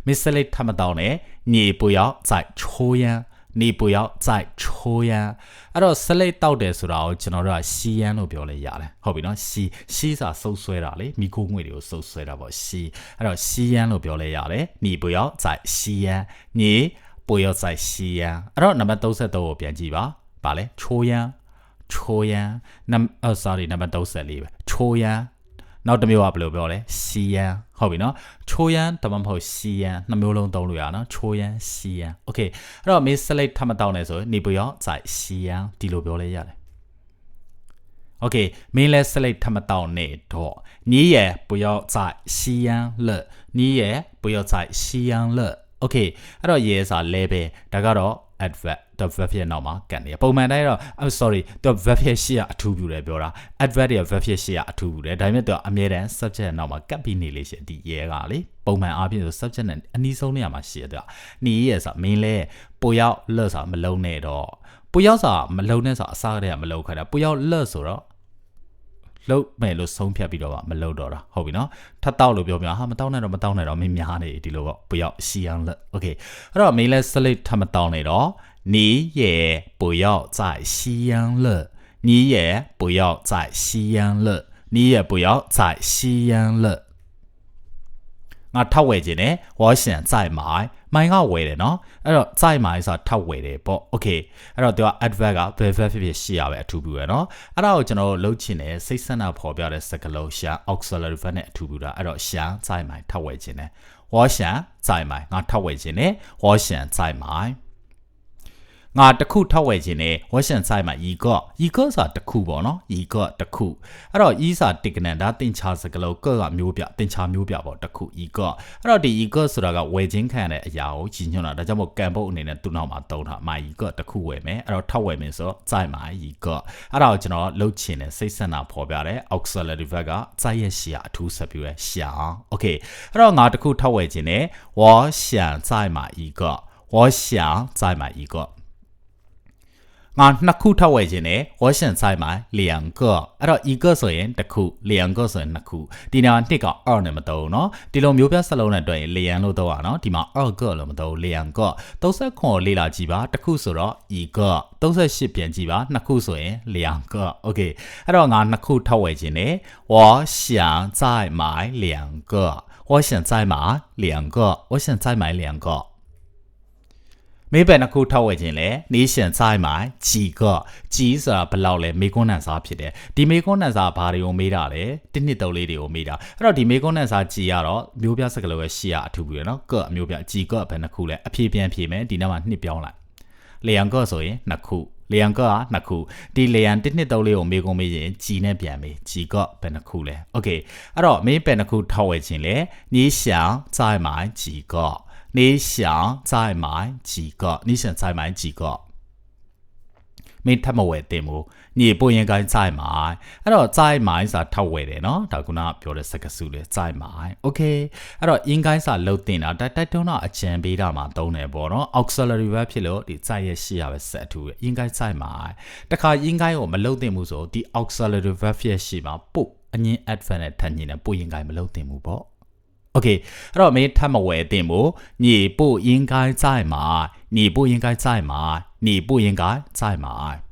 မစ်စလစ်ထပ်မတော့နဲ့ညီပူရောက်ဇိုက်ချိုးရမ်း နေပူရောက်ဇိုက်ချိုးရမ်းအဲ့တော့စလိတ်တောက်တယ်ဆိုတာကိုကျွန်တော်တို့ကရှီယန်းလို့ပြောလဲရတယ်ဟုတ်ပြီနော်ရှီရှီစာစုပ်ဆွဲတာလေမိခိုးငွေတွေကိုစုပ်ဆွဲတာပေါ့ရှီအဲ့တော့ရှီယန်းလို့ပြောလဲရတယ်နေပူရောက်ဇိုက်ရှီယန်းညီပူရောက်ဇိုက်ရှီယန်းအဲ့တော့နံပါတ်33ကိုပြန်ကြည့်ပါဗာလဲချိုးရမ်းချိုးရန်နံအော် sorry နံပါတ်34ပဲချိုးရန် နောက်တစ်မျိုးကဘယ်လိုပြောလဲစီယန်ဟုတ်ပြီနော်ချိုးရန်ဒါမှမဟုတ်စီယန်နှစ်မျိုးလုံးသုံးလို့ရအောင်နော်ချိုးရန်စီယန်โอเคအဲ့တော့ miss select ထပ်မတောင်းနေဆိုရင်နေပရောဇိုက်စီယန်ဒီလိုပြောလဲရတယ်โอเคမင်းလဲ select ထပ်မတောင်းနေတော့你也不要再吸烟了你也不要再吸烟了 โอเคအဲ့တော့ yes စာလဲပဲဒါကတော့ adverb top verb ရဲ့နောက်မှာကတ်နေပုံမှန်တိုင်းတော့ I'm sorry top verb ရဲ့ရှေ့ကအထူးပြုတယ်ပြောတာ adverb ရဲ့ verb ရဲ့ရှေ့ကအထူးပြုတယ်ဒါပေမဲ့သူကအမြဲတမ်း subject ရဲ့နောက်မှာကတ်ပြီးနေလေရှင်ဒီ yeah ကလေပုံမှန်အားဖြင့်ဆို subject နဲ့အနည်းဆုံးနေရာမှာရှိရတဲ့နီးရဲ့ဆို main လဲပိုရောက်လက်ဆိုမလုံးနဲ့တော့ပိုရောက်ဆိုမလုံးနဲ့ဆိုအစားကတည်းကမလုံးခိုင်းတာပိုရောက်လက်ဆိုတော့လှုပ်မယ်လို့ဆုံးဖြတ်ပြီးတော့မလှုပ်တော့တာဟုတ်ပြီနော်ထပ်တောက်လို့ပြောပြဟာမတောက်နဲ့တော့မတောက်နဲ့တော့မင်းများနေဒီလိုပေါ့ပျောက်ရှီယန်လက်โอเคအဲ့တော့မင်းလဲ select ထပ်မတောက်နေတော့ 你也不要再吸烟了你也不要再吸烟了你也不要再吸烟了ငါထောက်ဝယ်ခြင်းနဲ့ဝါရှင်在买မိုင်းကဝယ်တယ်နော်အဲ့တော့在买ဆိုတာထောက်ဝယ်တယ်ပေါ့ okay အဲ့တော့သူက adverb က verb ဖြစ်ဖြစ်ရှိရပဲအထူးပြုရနော်အဲ့ဒါကိုကျွန်တော်တို့လုပ်ချင်တယ်စိတ်ဆက်နာဖော်ပြတဲ့စကားလုံးရှာ auxiliary verb နဲ့အထူးပြုတာအဲ့တော့ရှာ在买ထောက်ဝယ်ခြင်းနဲ့ဝါရှင်在买ငါထောက်ဝယ်ခြင်းနဲ့ဝါရှင်在买 ငါတခုထောက်ဝယ်ခြင်းနဲ့ဝက်ရှင်ဆိုင်မှာဤကော့ဤကော့ဆိုတာတခုပေါ့နော်ဤကော့တခုအဲ့တော့ဤစာတိကနန်ဒါတင်ချာစကလုံးကော့ကမျိုးပြတင်ချာမျိုးပြပေါ့တခုဤကော့အဲ့တော့ဒီဤကော့ဆိုတာကဝယ်ခြင်းခံရတဲ့အရာကိုကြီးညွှန်းတာဒါကြောင့်မို့ကံပုတ်အနေနဲ့သူ့နောက်မှာတုံးတာမာဤကော့တခုဝယ်မယ်အဲ့တော့ထောက်ဝယ်မယ်ဆိုစိုက်မှာဤကော့အဲ့ဒါကိုကျွန်တော်လှုပ်ချင်တဲ့စိတ်ဆက်နာဖော်ပြတဲ့ auxiliary verb ကစိုက်ရဲ့ရှီယာအထူးဆက်ပြီးရရှာ okay အဲ့တော့ငါတခုထောက်ဝယ်ခြင်းနဲ့我想在买一个我想再买一个 ငါနှစ်ခုထောက်ဝယ်ခြင်းနဲ့ဝါရှင်ဆိုင်မှာလျံကောအဲ့တော့ e ကောဆိုရင်တစ်ခုလျံကောဆိုရင်နှစ်ခုဒီနေရာနှစ်က r နဲ့မသုံးเนาะဒီလိုမျိုးပြစလုံးနဲ့တွေ့ရင်လျံလို့သုံးရအောင်ဒီမှာ r ကောလို့မသုံးလျံကော39ကိုလေ့လာကြည့်ပါတစ်ခုဆိုတော့ e ကော38ပြန်ကြည့်ပါနှစ်ခုဆိုရင်လျံကော okay အဲ့တော့ငါနှစ်ခုထောက်ဝယ်ခြင်းနဲ့我想再买两个我想再买两个我想再买两个 မေးပန်တစ်ခုထောက်ဝဲခြင်းလဲ nation ဆိုင်မှာជីကော့ជីဆိုတာဘလောက်လဲမေကွန်းနန်စာဖြစ်တယ်ဒီမေကွန်းနန်စာဘာတွေကိုမေးတာလဲတနစ်တုံးလေးတွေကိုမေးတာအဲ့တော့ဒီမေကွန်းနန်စာជីရတော့မျိုးပြစကလောက်ရဲ့ရှိရအထူးပြီးရနော်ကော့အမျိုးပြជីကော့ဘယ်နှစ်ခုလဲအဖြေပြန်ဖြေမယ်ဒီနောက်မှာနှစ်ပြောင်းလိုက်လျံကော့ဆိုရင်နှစ်ခုလျံကော့ကနှစ်ခုဒီလျံတစ်နှစ်သုံးလေးကိုမေးကုန်မေးရင်ជីနဲ့ပြန်မေးជីကော့ဘယ်နှစ်ခုလဲโอเคအဲ့တော့မေးပယ်နှစ်ခုထောက်ဝဲခြင်းလဲညီရှောင်းစိုင်းမိုင်းជីကော့ 你想再买几个？你想再买几个？မင်းထပ်မဝယ်တင်ဘူးညီပိုရင်ကိုင်းစိုက်မိုင်းအဲ့တော့စိုက်မိုင်းဆိုတာထောက်ဝယ်တယ်နော်ဒါကုနာပြောတဲ့စကားစုလေစိုက်မိုင်းโอเคအဲ့တော့အင်းကိုင်းစာလှုပ်တင်တာတိုက်တိုက်တုံးတော့အချံပေးတာမှာသုံးတယ်ပေါ့နော် auxiliary verb ဖြစ်လို့ဒီစိုက်ရဲ့ရှိရပဲဆက်ထူအင်းကိုင်းစိုက်မိုင်းတခါအင်းကိုင်းကိုမလှုပ်တင်ဘူးဆိုဒီ auxiliary verb ရဲ့ရှိမှာပုတ်အငင်း adverb နဲ့ထပ်ညင်တယ်ပိုရင်ကိုင်းမလှုပ်တင်ဘူးပေါ့ OK，那我们他们为定目，你不应该再买，你不应该再买，你不应该再买。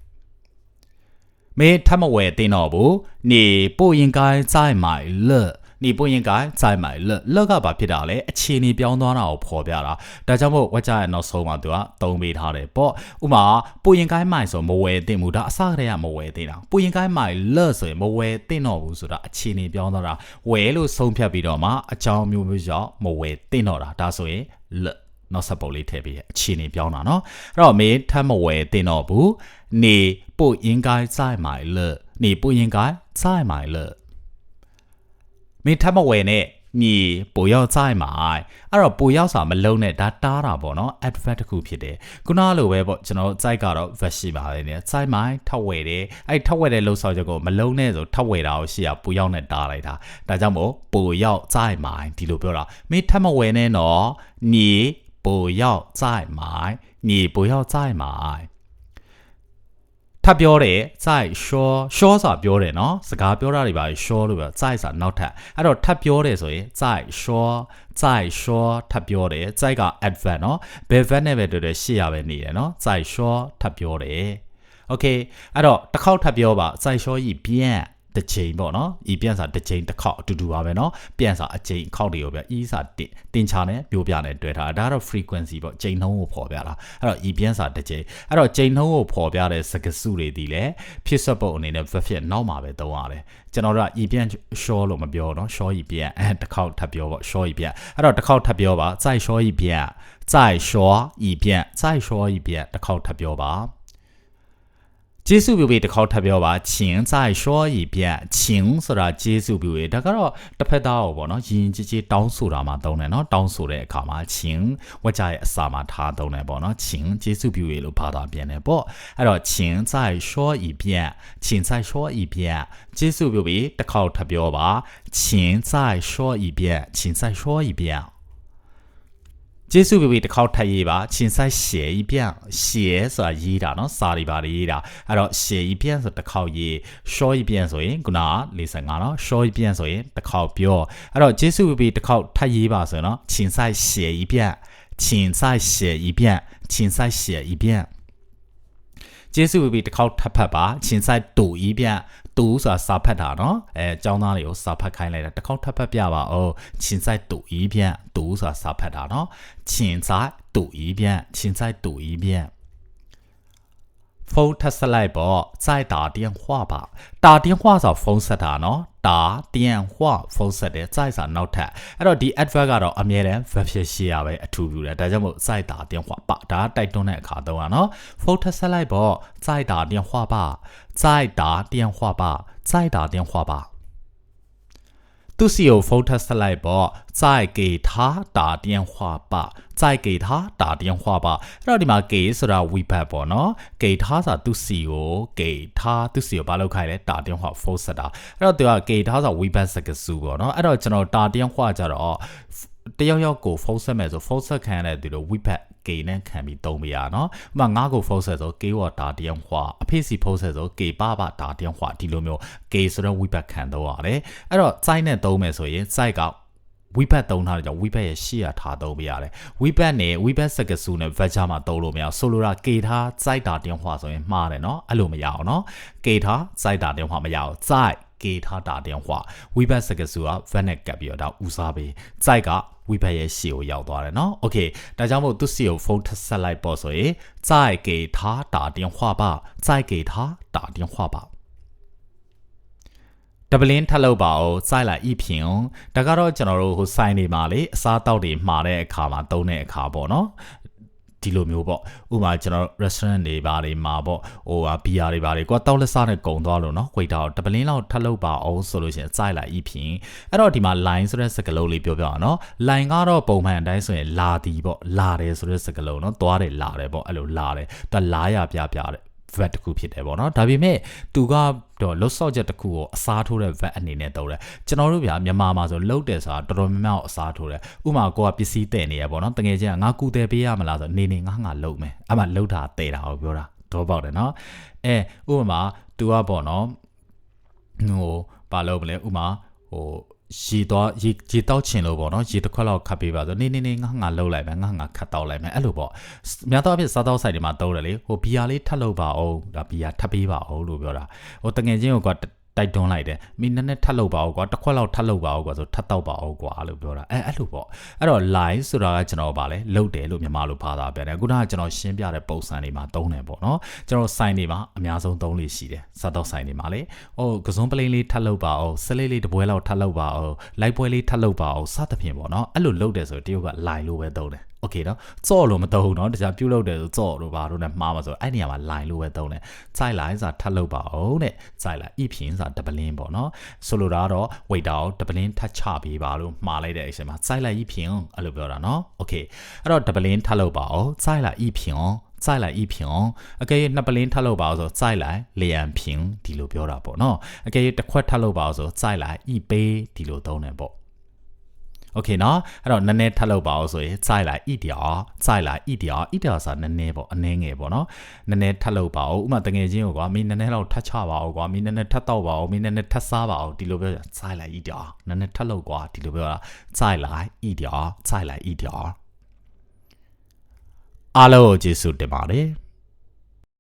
没他们为定了不，你不应该再买了，你不应该再买了လက်ကဘာဖြစ်တာလဲအခြေအနေပြောင်းသွားတာကိုဖော်ပြတာဒါကြောင့်မို့ဝက်ကြရဲ့နောက်ဆုံးမှာသူကသုံးပေးထားတယ်ပေါ့ဥမာပူရင်ကိုင်းမိုင်ဆိုမဝယ်တင်ဘူးဒါအစကတည်းကမဝယ်တင်တာပူရင်ကိုင်းမိုင်လက်ဆိုရင်မဝယ်တင်တော့ဘူးဆိုတာအခြေအနေပြောင်းသွားတာဝယ်လို့ဆုံးဖြတ်ပြီးတော့မှအကြောင်းမျိုးမျိုးကြောင့်မဝယ်တင်တော့တာဒါဆိုရင်လက်နောက်ဆက်ပုတ်လေးထည့်ပြီးအခြေအနေပြောင်းတာเนาะအဲ့တော့မင်းထပ်မဝယ်တင်တော့ဘူးနေ不应该再买了你不应该再买了 မင်းထပ်မဝယ်နဲ့မြေပိုရောက်ဆိုင်မှာအဲ့တော့ပိုရောက်စာမလုံးနဲ့ဒါတားတာပေါ့နော် advert တစ်ခုဖြစ်တယ်ခုနလိုပဲပေါ့ကျွန်တော်စိုက်ကတော့ verse ရှိပါတယ်ねစိုက်မိုင်းထောက်ဝယ်တယ်အဲ့ထောက်ဝယ်တဲ့လှုပ်ဆောင်ချက်ကိုမလုံးနဲ့ဆိုထောက်ဝယ်တာကိုရှိရပိုရောက်နဲ့တားလိုက်တာဒါကြောင့်မို့ပိုရောက်စိုက်မိုင်းဒီလိုပြောတာမင်းထပ်မဝယ်နဲ့နော်မြေပိုရောက်စိုက်မိုင်းမြေပိုရောက်စိုက်မိုင်း ထပ်ပြောတယ်စိုက်ရှောရှောစာပြောတယ်နော်စကားပြောတာတွေပါရှောလို့ပြောစိုက်စာနောက်ထပ်အဲ့တော့ထပ်ပြောတယ်ဆိုရင်စိုက်ရှောစိုက်ရှောထပ်ပြောတယ်စိုက်က adverb နော်ဘယ် verb နဲ့ပဲတွေ့တယ်ရှေ့ရပဲနေတယ်နော်စိုက်ရှောထပ်ပြောတယ် okay အဲ့တော့တစ်ခေါက်ထပ်ပြောပါစိုက်ရှောကြီးပြန် တစ်ချိန်ပေါ့နော်ဤပြန်စာတစ်ချိန်တစ်ခေါက်အတူတူပါပဲနော်ပြန်စာအချိန်ခေါက်တွေကိုပြဤစာတင်တင်ချာနဲ့ပြိုပြနဲ့တွဲထားတာဒါကတော့ frequency ပေါ့ချိန်နှုန်းကိုဖော်ပြတာအဲ့တော့ဤပြန်စာတစ်ချိန်အဲ့တော့ချိန်နှုန်းကိုဖော်ပြတဲ့စကားစုတွေဒီလေဖြစ်ဆက်ပုံအနေနဲ့ verb ဖြစ်နောက်မှာပဲသုံးရတယ်ကျွန်တော်တို့ကဤပြန် short လို့မပြောတော့ short ဤပြန်အဲတစ်ခေါက်ထပ်ပြောပေါ့ short ဤပြန်အဲ့တော့တစ်ခေါက်ထပ်ပြောပါ再说一遍再说一遍再说一遍တစ်ခေါက်ထပ်ပြောပါ ကျေးဇူးပြုပြီးတစ်ခေါက်ထပ်ပြောပါချင်းဆိုင်ရှောရီပြတ်ချင်းဆိုတာကျေးဇူးပြုရဒါကတော့တစ်ဖက်သားကိုပေါ့နော်ယဉ်ကျေးကျေးတောင်းဆိုတာမှာသုံးတယ်နော်တောင်းဆိုတဲ့အခါမှာချင်းဝကြရဲ့အစာမှာထားသုံးတယ်ပေါ့နော်ချင်းကျေးဇူးပြုရလို့ဘာသာပြန်တယ်ပေါ့အဲ့တော့ချင်းဆိုင်ရှောရီပြတ်ချင်းဆိုင်ရှောရီပြတ်ကျေးဇူးပြုပြီးတစ်ခေါက်ထပ်ပြောပါချင်းဆိုင်ရှောရီပြတ်ချင်းဆိုင်ရှောရီပြတ် ကျေးဇူးပြုပြီးတစ်ခေါက်ထပ်ရေးပါချင်းဆိုင်ရှယ်ကြီးပြန်ရှယ်ဆိုတာရေးတာနော်စာတွေပါရေးတာအဲ့တော့ရှယ်ကြီးပြန်ဆိုတစ်ခေါက်ရေးရှော့ကြီးပြန်ဆိုရင်ခုနက45နော်ရှော့ကြီးပြန်ဆိုရင်တစ်ခေါက်ပြောအဲ့တော့ကျေးဇူးပြုပြီးတစ်ခေါက်ထပ်ရေးပါဆိုရင်နော်ချင်းဆိုင်ရှယ်ကြီးပြန်ချင်းဆိုင်ရှယ်ကြီးပြန်ချင်းဆိုင်ရှယ်ကြီးပြန် ကျေးဇူးပြီတစ်ခေါက်ထပ်ဖတ်ပါချင်းဆိုင်တူကြီးပြတူဆိုတာစာဖတ်တာနော်အဲចောင်းသားတွေကိုစာဖတ်ခိုင်းလိုက်တာတစ်ခေါက်ထပ်ဖတ်ပြပါဦးချင်းဆိုင်တူကြီးပြတူဆိုတာစာဖတ်တာနော်ချင်းဆိုင်တူကြီးပြချင်းဆိုင်တူကြီးပြ ဖုန်းထပ်ဆက်လိုက်ပေါ့စိုက်တာတင်ဟွာပါတာတင်ဟွာဆိုဖုန်းဆက်တာနော်တာတင်ဟွာဖုန်းဆက်တယ်စိုက်စာနောက်ထပ်အဲ့တော့ဒီ adverb ကတော့အမြဲတမ်း verb ဖြစ်ရှိရပဲအထူးပြုတယ်ဒါကြောင့်မို့စိုက်တာတင်ဟွာပါဒါကတိုက်တွန်းတဲ့အခါတော့နော်ဖုန်းထပ်ဆက်လိုက်ပေါ့စိုက်တာတင်ဟွာပါစိုက်တာတင်ဟွာပါစိုက်တာတင်ဟွာပါ သူစီကိုဖုန်းထပ်ဆက်လိုက်ပေါ့ဇိုက်ကေထားတာတန်ဟွာပါဇိုက်ကေထားတာတန်ဟွာပါအဲ့တော့ဒီမှာကေဆိုတာဝီဘတ်ပေါ့နော်ကေထားဆိုတာသူစီကိုကေထားသူစီကိုဘာလုပ်ခိုင်းလဲတာတန်ဟွာဖုန်းဆက်တာအဲ့တော့သူကကေထားဆိုတာဝီဘတ်စကစုပေါ့နော်အဲ့တော့ကျွန်တော်တာတန်ဟွာကြတော့တယောက်ယောက်ကိုဖုန်းဆက်မယ်ဆိုဖုန်းဆက်ခံရတဲ့သူတို့ WePad K နဲ့ခံပြီးသုံးပေးရနော်ဥပမာငါ့ကိုဖုန်းဆက်ဆို K ဝတာတယောက်ခွာအဖေစီဖုန်းဆက်ဆို K ပါပါတာတယောက်ခွာဒီလိုမျိုး K ဆိုတော့ဝိဘတ်ခံသုံးရတယ်အဲ့တော့ site နဲ့သုံးမယ်ဆိုရင် site ကဝိဘတ်သုံးထားတဲ့ကြောင့်ဝိဘတ်ရဲ့ရှေ့ရထားသုံးပေးရတယ်ဝိဘတ်နဲ့ဝိဘတ်စကစုနဲ့ vector မှာသုံးလို့မရဆိုလိုတာ k ထား site တာတင်ဟွာဆိုရင်မှားတယ်เนาะအဲ့လိုမရအောင်เนาะ k ထား site တာတင်ဟွာမရအောင် site ကေထားတာတင်ဟွာဝိဘတ်စကစုက vanet ကပ်ပြီးတော့ဒါဦးစားပေး site က ဝိဘက်ရဲ့ရှေ့ကိုရောက်သွားတယ်နော်။ Okay ဒါကြောင့်မို့သူ့ရှေ့ကိုဖုန်းထပ်ဆက်လိုက်ပေါ့ဆိုရင်再给他打电话吧再给他打电话吧ဒဗလင်းထပ်လုပ်ပါအောင်စိုက်လိုက်ဤဖြင့်ဒါကတော့ကျွန်တော်တို့ဟိုဆိုင်နေမှာလေအစားတောက်တွေမှာတဲ့အခါမှာသုံးတဲ့အခါပေါ့နော် ဒီလိုမျိုးပေါ့ဥပမာကျွန်တော် restaurant တွေဘာတွေမှာပေါ့ဟိုဟာဘီယာတွေဘာတွေကွာတောက်လက်စားနဲ့ကုံသွားလို့နော်ဝေတာကိုတပလင်းလောက်ထပ်လုပ်ပါအောင်ဆိုလို့ရှိရင်စိုက်လိုက်ဤဖြင့်အဲ့တော့ဒီမှာ line ဆိုတဲ့စကားလုံးလေးပြောပြအောင်နော် line ကတော့ပုံမှန်အတိုင်းဆိုရင်လာသည်ပေါ့လာတယ်ဆိုတဲ့စကားလုံးနော်သွားတယ်လာတယ်ပေါ့အဲ့လိုလာတယ်သူလာရပြပြတယ် vet တစ်ခုဖြစ်တယ်ပေါ့နော်ဒါပေမဲ့သူကတော့လှုပ်ဆော့ချက်တစ်ခုကိုအစားထိုးတဲ့ vet အနေနဲ့သုံးတယ်ကျွန်တော်တို့ဗျာမြန်မာမှာဆိုလှုပ်တယ်ဆိုတာတော်တော်များများအစားထိုးတယ်ဥမာကိုကပစ္စည်းတဲ့နေရပေါ့နော်တကယ်ချင်းကငါကူတယ်ပေးရမလားဆိုနေနေငါငါလှုပ်မယ်အဲ့မှာလှုပ်တာတဲ့တာကိုပြောတာတော့ပေါက်တယ်နော်အဲဥပမာ तू ကပေါ့နော်ဟိုဘာလုပ်မလဲဥမာဟို ရေတော့ရေရေတောက်ချင်လို့ပေါ့နော်ရေတစ်ခွက်လောက်ခတ်ပေးပါဆိုနေနေနေငါငါလှုပ်လိုက်မယ်ငါငါခတ်တောက်လိုက်မယ်အဲ့လိုပေါ့များသောအားဖြင့်စားတောက်ဆိုင်တွေမှာတုံးတယ်လေဟိုဘီယာလေးထပ်လုပ်ပါအောင်ဒါဘီယာထပ်ပေးပါအောင်လို့ပြောတာဟိုတငယ်ချင်းက တိုက်တွန်းလိုက်တယ်မင်းနည်းနည်းထပ်လုပ်ပါဦးကွာတစ်ခွက်လောက်ထပ်လုပ်ပါဦးကွာဆိုထပ်တော့ပါဦးကွာလို့ပြောတာအဲအဲ့လိုပေါ့အဲ့တော့ line ဆိုတာကကျွန်တော်ဗာလဲလုတ်တယ်လို့မြန်မာလိုဘာသာပြန်တယ်အခုနကကျွန်တော်ရှင်းပြတဲ့ပုံစံတွေမှာသုံးတယ်ပေါ့နော်ကျွန်တော် sign တွေမှာအများဆုံးသုံးလို့ရှိတယ်စားတော့ sign တွေမှာလေဟိုကစုံပလိန်လေးထပ်လုပ်ပါဦးစလေးလေးတပွဲလောက်ထပ်လုပ်ပါဦးလိုက်ပွဲလေးထပ်လုပ်ပါဦးစသဖြင့်ပေါ့နော်အဲ့လိုလုတ်တယ်ဆိုတရုတ်က line လို့ပဲသုံးတယ် โอเคเนาะကြော့လို့မသုံးဘူးเนาะတခြားပြုတ်လို့တယ်ဆိုကြော့လို့ပါတော့ ਨੇ မှားမှာဆိုအဲ့နေရာမှာ line လို့ပဲသုံးတယ်စိုက်လိုက်ဆိုတာထပ်လုပ်ပါအောင်တဲ့စိုက်လိုက်ဤဖြင့်ဆိုတာဒပလင်းပေါ့เนาะဆိုလိုတာကတော့ wait တော့ဒပလင်းထပ်ချပေးပါလို့မှားလိုက်တဲ့အချိန်မှာစိုက်လိုက်ဤဖြင့်အဲ့လိုပြောတာเนาะโอเคအဲ့တော့ဒပလင်းထပ်လုပ်ပါအောင်စိုက်လိုက်ဤဖြင့်စိုက်လိုက်ဤဖြင့်အကယ်၍နှစ်ပလင်းထပ်လုပ်ပါအောင်ဆိုစိုက်လိုက်လျံဖြင့်ဒီလိုပြောတာပေါ့เนาะအကယ်၍တစ်ခွက်ထပ်လုပ်ပါအောင်ဆိုစိုက်လိုက်ဤပေးဒီလိုသုံးတယ်ပေါ့ โอเคเนาะအဲ့တော့နည်းနည်းထပ်လုပ်ပါအောင်ဆိုရင်စိုက်လိုက်ဣတျာစိုက်လိုက်ဣတျာဣတျာဆိုတာနည်းနည်းပေါ့အနည်းငယ်ပေါ့เนาะနည်းနည်းထပ်လုပ်ပါအောင်ဥမာတငယ်ချင်းကိုကွာမင်းနည်းနည်းတော့ထပ်ချပါအောင်ကွာမင်းနည်းနည်းထပ်တော့ပါအောင်မင်းနည်းနည်းထပ်စားပါအောင်ဒီလိုပြောစိုက်လိုက်ဣတျာနည်းနည်းထပ်လုပ်ကွာဒီလိုပြောတာစိုက်လိုက်ဣတျာစိုက်လိုက်ဣတျာအားလုံးကိုကျေးဇူးတင်ပါတယ်